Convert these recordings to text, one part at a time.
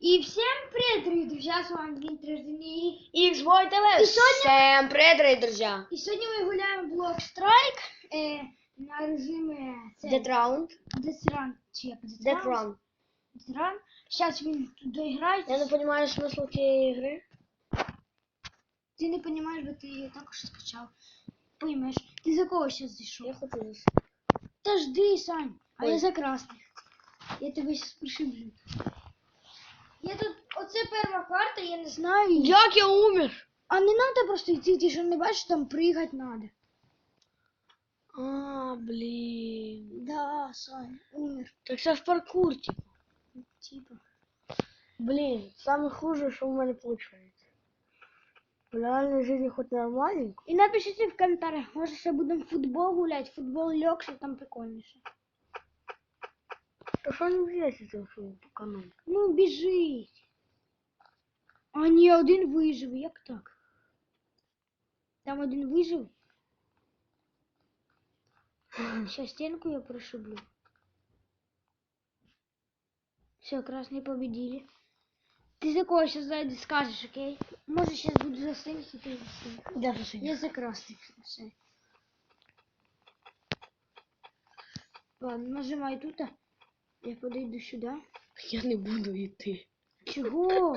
И всем привет, дорогие друзья, с вами Дмитрий Рождений. Xboy TV. І сьогодні- Всем привет, дорогие друзья. И сегодня мы гуляем в Block Strike э, на режиме це, Dead Round. Death Run, чи як Death Dead Run? Run. Death Run. Сейчас він тут доіграється. Я не понимаю смысл цієї гри. Ти не розумієш, бо ти її також скачав. Поймеш. Ти за кого зараз зайшов? Я хочу зас- Та жди, Сань. А Ой. я за красних. Я тебе зараз пришиблю. Я тут, оце перша карта, я не знаю. її. Як я умер? А не треба просто йти, ти що не бачиш, там пригати треба. А, блин. Да, Сань, умер. Так це ж паркур, типа. Типа. Блин, самое хуже, что у меня получается. В реальной жизни хоть нормальненько. І напишіть в коментарях, може ще будемо в футбол гуляти, футбол легше, там прикольніше. То що не влізти це в свою економіку? Ну, біжить. А ні, один вижив, як так? Там один вижив. Сейчас стенку я прошиблю. Все, красные победили. Ты за кого сейчас сзади скажешь, окей? Может сейчас буду за синих, и ты за синих. Даже синя. Я за красных. Все. Ладно, нажимай тут. а. Я подойду сюда. Я не буду йти. Чего?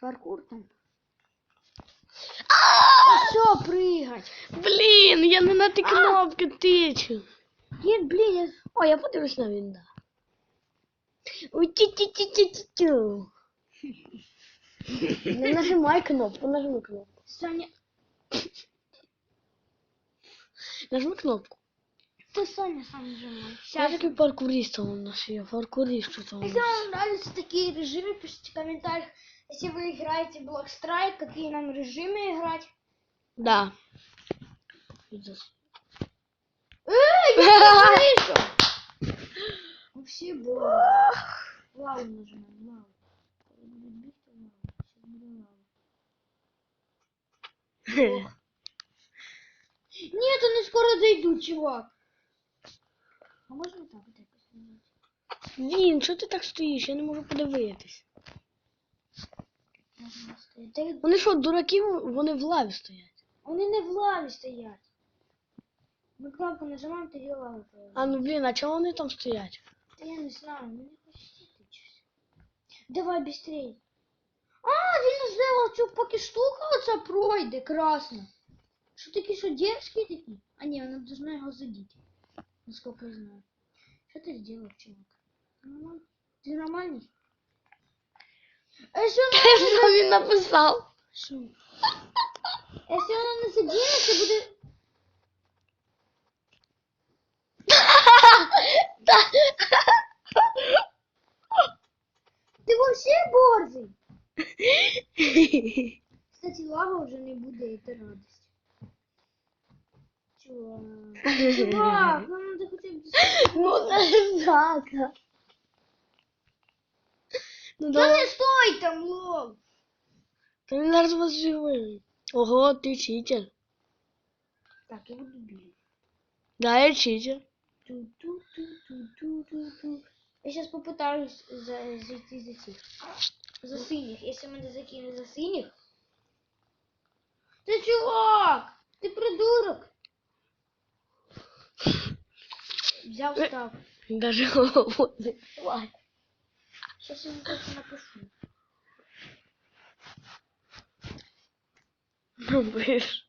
Паркур там. Все, прыгать. Блін, я не на ті кнопки тичу. Нет, блин, я... О, я подивлюсь на вінда. Ой, ті ті ті ті ті тю Не нажимай кнопку, нажми кнопку. Саня... Нажми кнопку. Ты Саня сам нажимай. Я такий паркурист у нас є, паркурист у Если нас. вам нравятся такие режимы, пишите в комментариях. Если вы играете в Block Strike, какие нам режимы играть. Да. Эй, я не слышу! Вообще было. Лаву нажимаем, лаву. Нет, они скоро дойдут, чувак. А можно так вот якось зробити? Він, що ти так стоїш? Я не можу подивитись. Можна. Та Вони що, дураки, вони в лаві стоять. Вони не в лаві стоять. Ми кнопку нажимаємо, тоді лава появляється. А ну блін, а чого вони там стоять? Та я не знаю, мені хочеться йти щось. Давай быстрей. А, він зробив цю поки штука оця пройде, красно. Що такі, що дерзкі такі? А ні, вона должна його задіти. Насколько я знаю. Що ти зробив, чувак? Ти нормальний? Ти нормальний? А якщо вона... Що він написав? Що? Якщо вона не задіє, це буде... Ти вообще борзий. Кстати, лава вже не буде, це радость. Чувак. Чувак, нам надо хоча б... Ну це так. Ну да. не стой там, лов! Та він зараз вас живий. Ого, ти читер. Так, я буду бігати. Да, я читер. Ту-ту-ту-ту-ту-ту-ту. Я сейчас попытаюсь за, зайти за тех. За синих. Если меня закинут за синих. Ты чувак! Ты придурок! Взял Э. став. Даже хватить. Сейчас я ему только напишу. Ну, биш.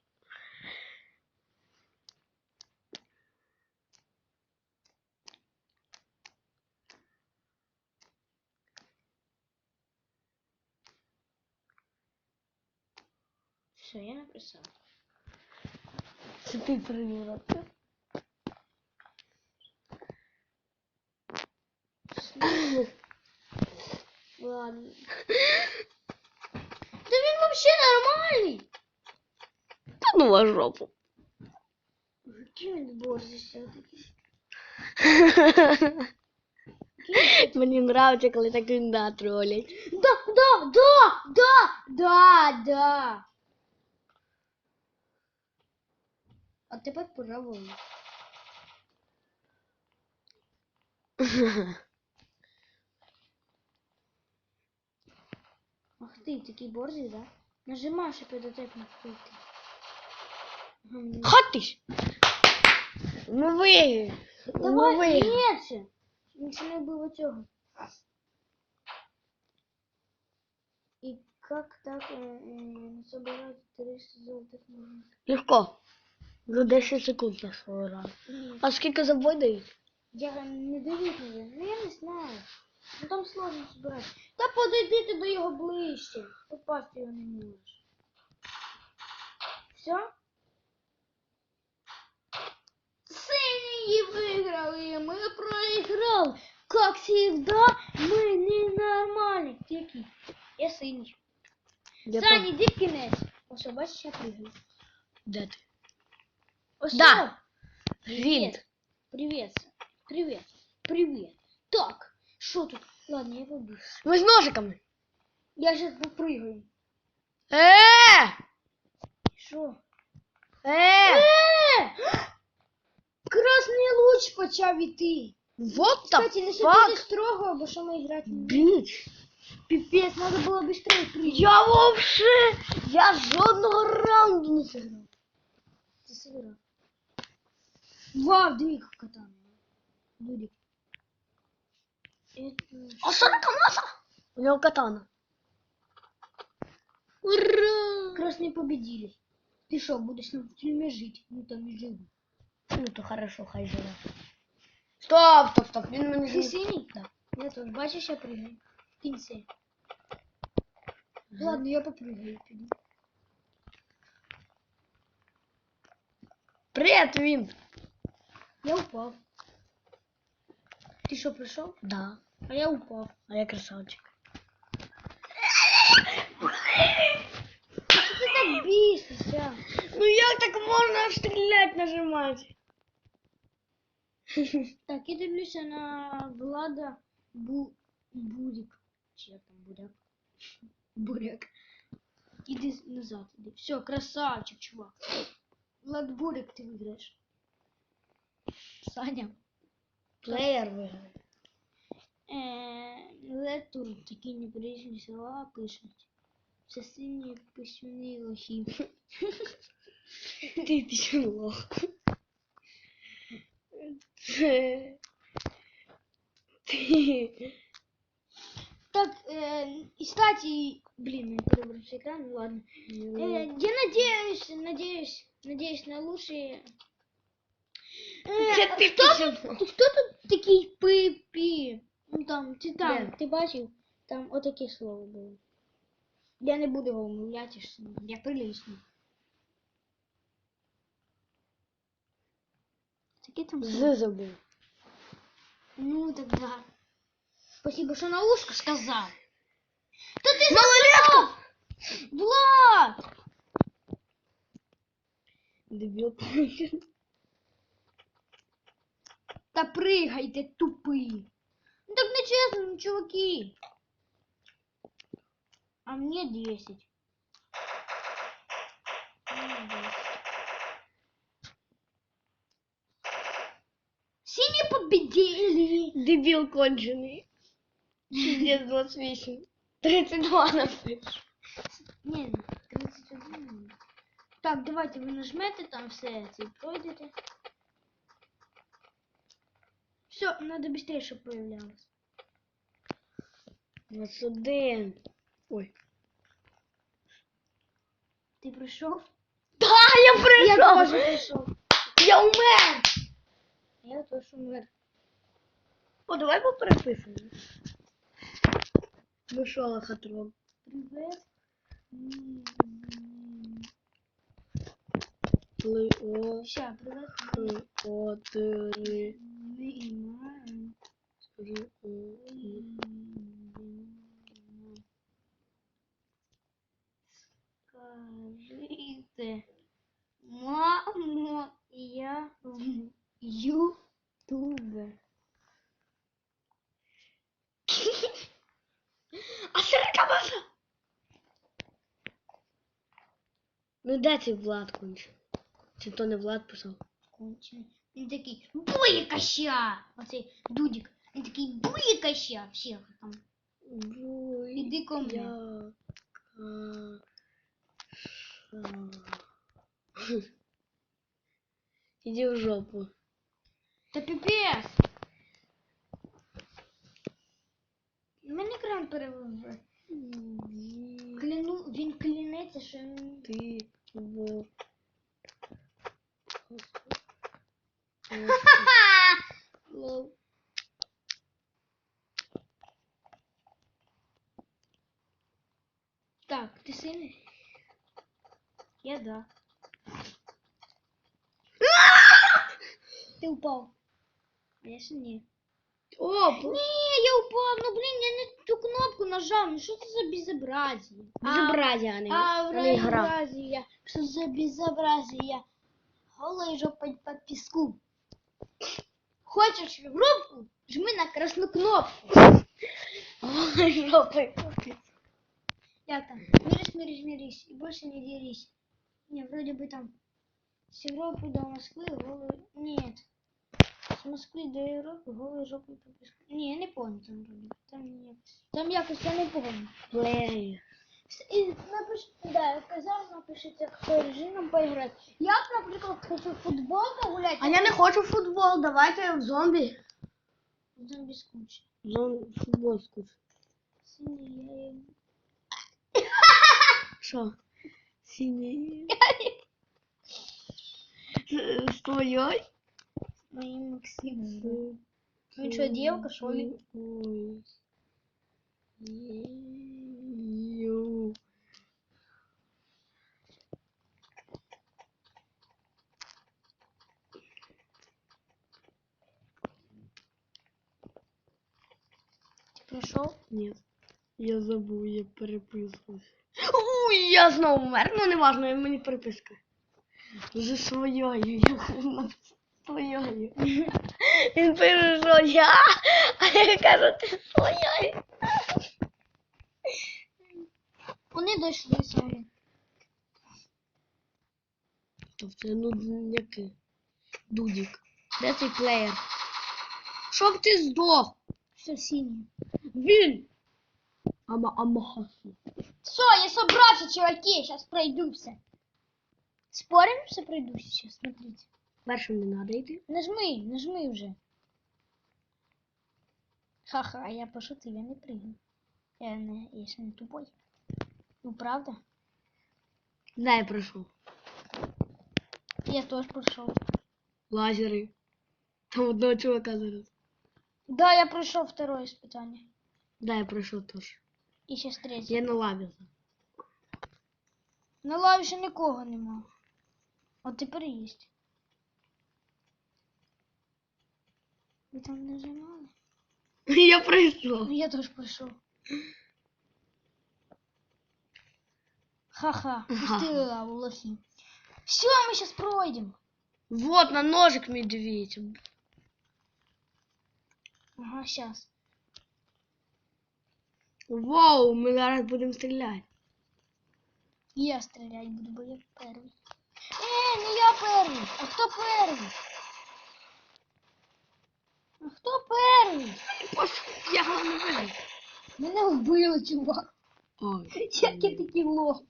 Все, я написал. Це ти придурок. Ладно. Да він вообще нормальный! Та ну вас жопу. Який він борзий все-таки. Мені нравиться, коли так вінда тролять. Да, да, да, да, да, да. А тепер пора вон. ти такий борзий, да? Нажимаєш і підотепну вкрити. Хотиш! Ну! Давай, ну Нічого не було цього. И как так е, е, собирать 300 золотых можно? Легко. За 10 секунд на свой раз. А сколько забой дают? Я не даю, я не знаю. Ну там сложно збирати. Та подойди ти до його ближче. Попасти його не можеш. Все? Сині виграли, ми проіграли. Как всегда, ми ненормальні. Ти який? Я синій. Я Саня, там. іди в кінець. Ось, бачиш, я пригаю. Де ти? Ось. Да. о. Гвинт. Привет. Привет. Привет. Так, что тут? Ладно, я побегу. Ми з ножиками. Я сейчас попрыгаю. Е! Что? Е! Красний луч почав іти. Вот Кстати, не the сидіти fuck? строго, бо що ми грати не вміємо. Біч. Пипец, надо було быстрее прыгать. Я вообще, я жодного раунду не зіграв. Ти сыграв. Вау, диви, як катана. Дудик. Это... А що таке маса? У нього катана. Ура! Красные победили. Ты что, будешь на тюрьме жить? Ну там и живу. Ну то хорошо, хай живе. Стоп, стоп, стоп, він мене Ты ж... синий? Да. Я тоже. Бачишь, я прыгаю. В кінці. Ладно, я попрыгаю. піду. Привет, Винт. Я упав. Ти що, прийшов? Да, А я упав. а я красавчик. Що ти так бісишся? Ну як так можна стріляти нажимати? Так, я дивлюся на Влада Бу... Бурик. Чи як там буряк? Буряк. Іди з- назад, іди. Все, красавчик, чувак. Влад Бурик, ти виграєш. Саня. Плеєр виграє. Е, Летур такі неприличні слова пишуть. Це сині письмені лохи. Ти ти що лох. Це... Ти... Так, э, и кстати, блин, я перебрался экран, ну ладно. Э, я надеюсь, надеюсь, надеюсь на лучшие. Э, Це ти кто, пишеш. тут, кто тут такий пипі? Ну там, ти там, Де? ти бачив? Там отаке слово було. Я не буду його вмовляти, що я прилічний. Таке там слово. З забув. Ну тогда. Спасибо, что на ушко сказал. Да ты Малолетка! Влад! Дебіл. Да прыгайте, тупые. Нечестно, ну, чуваки. А мне 10. Мне 10. Синие победили. Дебіл кончений. Пиздец 28. 32 напиш. Не, 31. Так, давайте ви нажмете там все це і пройдете. Все, надо быстрее, щоб появлялось. 21. Ой. Ти прийшов? Да, я Я прийшов! теж прийшов. Я умер! Я теж умер. О, давай попереписуємо. Ну що, лохотрон? Привет. М, Пли о, Ща, привет. х, о, три, Неймар. три, о, і. Скажите, мамо, я в Ютубе. А сорока база? Ну де цей Влад кончив? Чи то не Влад писав? Кончений. Він такий буйкаща! Оцей дудик. Він такий буйкаща всіх там. Буй, Іди ко мені. я. Ша- ша- Иди в жопу. Та піпець. Мене екран перевели. Иди Кляну, він клянеться, що він... ты в... Лол. ні. О, Ні, я упав, ну блін, я не ту кнопку нажав. Ну що це за безобразие? безобразие, а не, А, а не игра. безобразие. Що за безобразие? Голою жопой по піску. Хочеш в рубку? Жми на красну кнопку. Ой, жопой. Як там? Мирись, мирись, мирись. И больше не дерись. Не, вроде бы там с Европы до Москвы голый... Нет. С Москвы до Европы голой жопой по песку. Не, я не помню там вроде. бы. Там нет. Там якось я не помню. Плей. І напиш... Да, я казав, напишите, хто режимом поиграть. Я, наприклад, хочу в футбол погулять. А я не хочу в футбол, давайте в зомби. Зомби скучно. Зом... Футбол скучно. Синий, я... Що? Синій. З- З твоєю? Моим Максимом. Ну что, девка, что ли? Ой. Пришел? Нет. Я забув, я переписувався. Уй, я знову вмер. Ну, не важно, мені переписка. Зі своєю. Я своєю. Він пише, що я, а я кажу, ти своєю. Вони дійшли самі. Тобто, ну, який? Дудік. Де цей плеєр? Щоб ти здох. Все синее. Він. Ама амахасу. Все, я собрался, чуваки, сейчас пройдуся. Спорим, что пройдусь сейчас, смотрите. Першим не треба йти. Нажми, нажми уже. Ха-ха, я пошутил, я не прыгну. Я, не, я же не тупой. Ну, правда? Да, я пройшов. Я тоже прошел. Лазери. Там одного чувака зараз. Да, я прошел второе испытание. Да, я пройшов теж. И сейчас третье. Я на лаві. На лаві ще нікого нема. От тепер есть. Ви там нажимали? Я пройшов. Ну, я тоже пройшов. Ха-ха, пустили лаву, лохи. Все, мы сейчас пройдем. Вот на ножик медведь. Ага, сейчас. Вау, ми зараз будемо стріляти. Я стрелять буду, бо я перший. Е, не я перший. А хто перший? А хто перший? Я головне вижив. Мене вбили, чувак. Ой, Як я такий лох.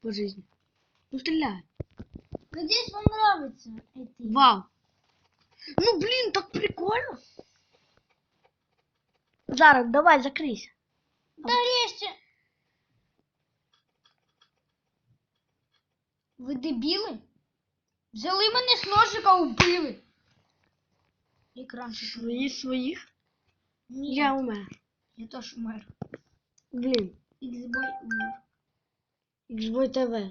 по жизни. Ну стріляй. Надеюсь, вам нравится это. Вау. Ну блін, так прикольно. Зараз, давай, закрийся. Да режьте. Ви дебіли? Взяли мене з ножика, убили. Екранчик. Свої своїх. Ні, Я я, умер. я теж умер. Блін. Іксбой умер. Xboy TV.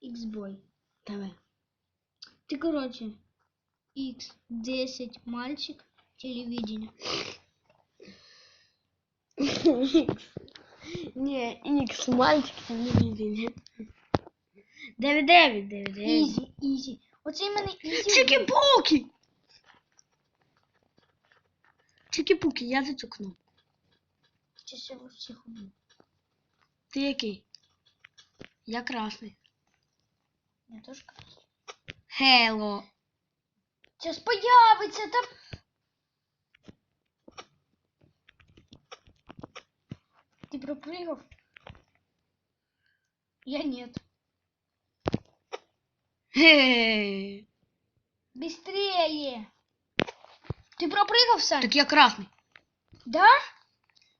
Іксбой. TV. Ты, короче, X10 мальчик телевидение. Не, X мальчик там не видели. 9-9, 9-9. Ізі, ізі. Оце в мене ізі. Чики-пуки! Чики-пуки, я за цю кнопку. Я вас всіх уб'ю. Ти який? Я красний. Я теж красу. Хелло. Сейчас появиться, та... Ти пропригав? Я нет. Хе. Быстрее! Ты пропрыгал, Сань? Так я красний. Да?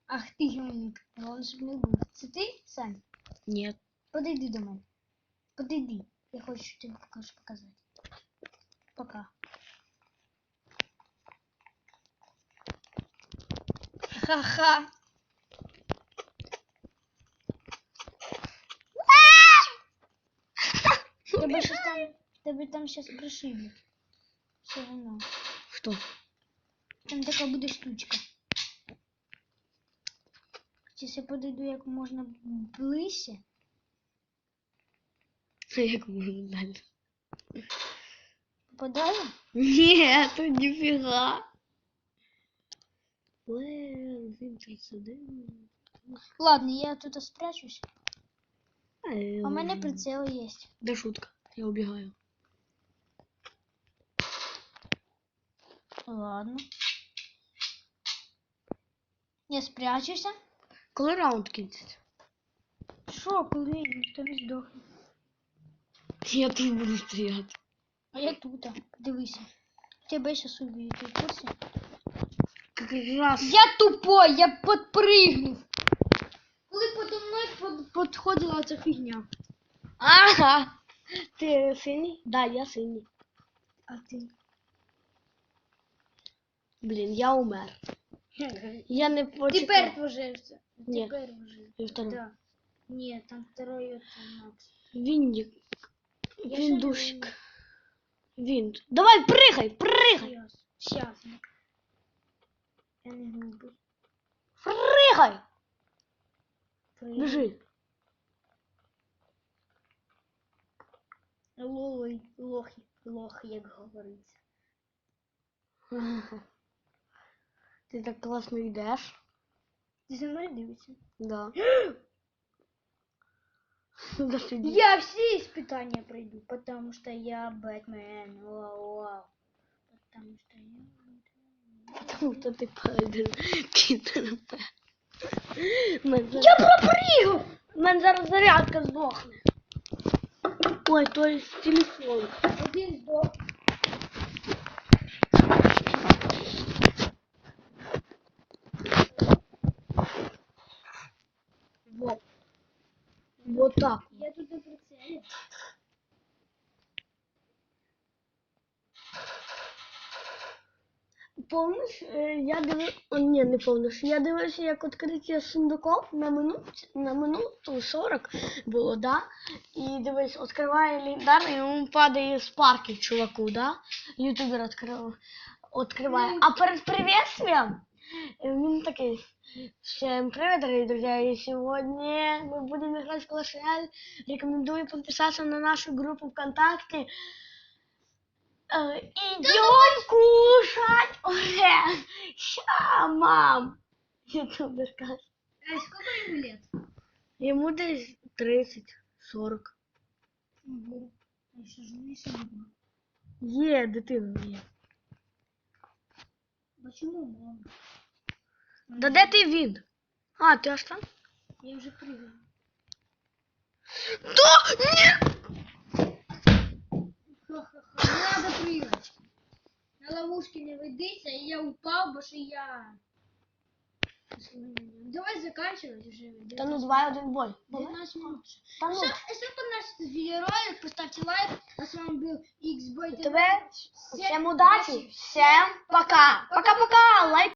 Ах ти гімник. Головне, щоб не був. Це ти, Сань? Ні. Подойди до мене. Подойди. Я хочу тобі покажу показати. Пока. Ха-ха. Тебе щас там, тебе там сейчас пришиблять. Все равно. Хто? Там така буде штучка. Зараз я подойду як можна ближче. Як можна далі? Попадаю? Ні, тут ніфіга. Він. Ладно, я тут спрячусь. А у мене прицел є. Де шутка? Я убігаю. Ладно. Я спрячуся. Коли раунд кінчиться? Що, коли ніхто не здохне? Я тут буду стріляти. А я тут. Дивися. Тебе зараз уб'ють, ти в курсі? Раз. Я тупой, я подпрыгнув. Коли подо мною под, подходила ця фігня. Ага. Ти синій? Да, я синій. А ти? Блін, я умер. Я не почитав. Тепер вжився. Ні. Тепер вжився. Да. Ні, там второй це Макс. Віндик. Я Віндушик. Винт. Давай, прыгай, прыгай. Сейчас. Я не глупый. Прыгай. Бежи. Лолой, лох, лох, як говориться. Ти так класно йдеш. Ти за мною дивишся? Да. Да сиди. Я все испытания пройду, потому что я Бэтмен. Вау, вау. Потому что я... Потому що ти падаєш. Кіт. Я пропрыгал! У мене зараз зарядка здохне. Ой, то є телефон. Один сдох. Вот так. Я тут на прицеле. Помниш, е, я дивився, о, ні, не помниш, я дивився, як відкриття сундуків на минут, на минуту 40 було, да? І дивись, відкриває ліндар, і йому падає з парки чуваку, да? Ютубер відкрив, відкриває. А перед приветствием е, він такий, всем привет, дорогие друзья, и сегодня мы будем играть в Clash Royale. Рекомендую подписаться на нашу группу ВКонтакте. Э, Идем кушать. Ой, ща, мам. Ютуберка. А сколько ему лет? Ему десь 30-40. Ого. А еще же не сильно. Є, дитина є. Почему мама? Да де ти він? А, ти аж там? Я уже прыгаю. Да, ні! Ха-ха-ха. Не надо прыгать. На ловушке не выйдись, а я упал, потому что я... Давай заканчивать уже. Та ну давай один бой. 19 минут. Та ну. Если, если понравился видеоролик, поставьте лайк. А с вами был Xboy Тебе всем удачи, всем пока. Пока-пока. Лайк.